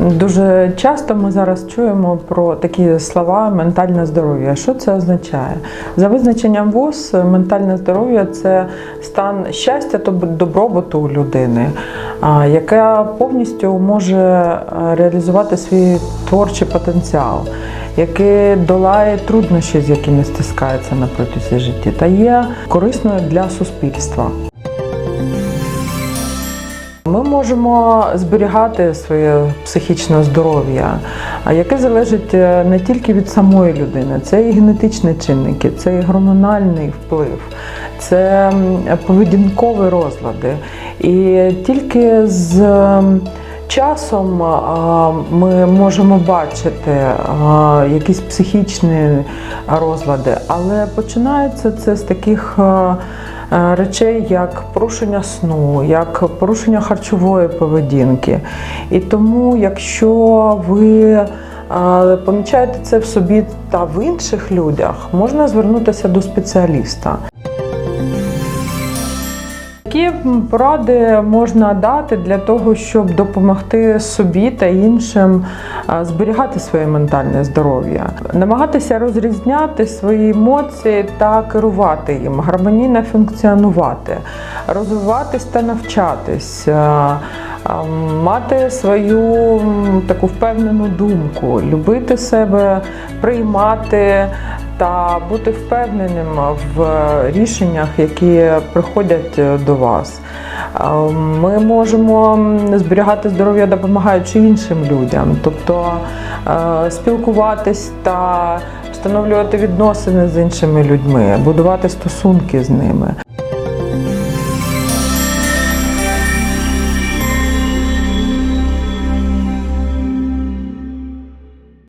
Дуже часто ми зараз чуємо про такі слова ментальне здоров'я. Що це означає? За визначенням ВОЗ, ментальне здоров'я це стан щастя та добробуту людини, яка повністю може е, реалізувати свій творчий потенціал, який долає труднощі, з якими стискається на протязі життя, та є корисною для суспільства. Ми можемо зберігати своє психічне здоров'я, яке залежить е, не тільки від самої людини, це і генетичні чинники, це і гормональний вплив, це поведінкові розлади. І тільки з часом ми можемо бачити якісь психічні розлади, але починається це з таких. Е, Речей як порушення сну, як порушення харчової поведінки. І тому, якщо ви е, помічаєте це в собі та в інших людях, можна звернутися до спеціаліста. Які поради можна дати для того, щоб допомогти собі та іншим зберігати своє ментальне здоров'я, намагатися розрізняти свої емоції та керувати їм, гармонійно функціонувати, розвиватись та навчатись, а, мати свою таку впевнену думку, любити себе, приймати та бути впевненим в рішеннях, які приходять е, до вас. Ми можемо зберігати здоров'я, допомагаючи іншим людям, тобто е, спілкуватись та встановлювати відносини з іншими людьми, будувати стосунки з ними.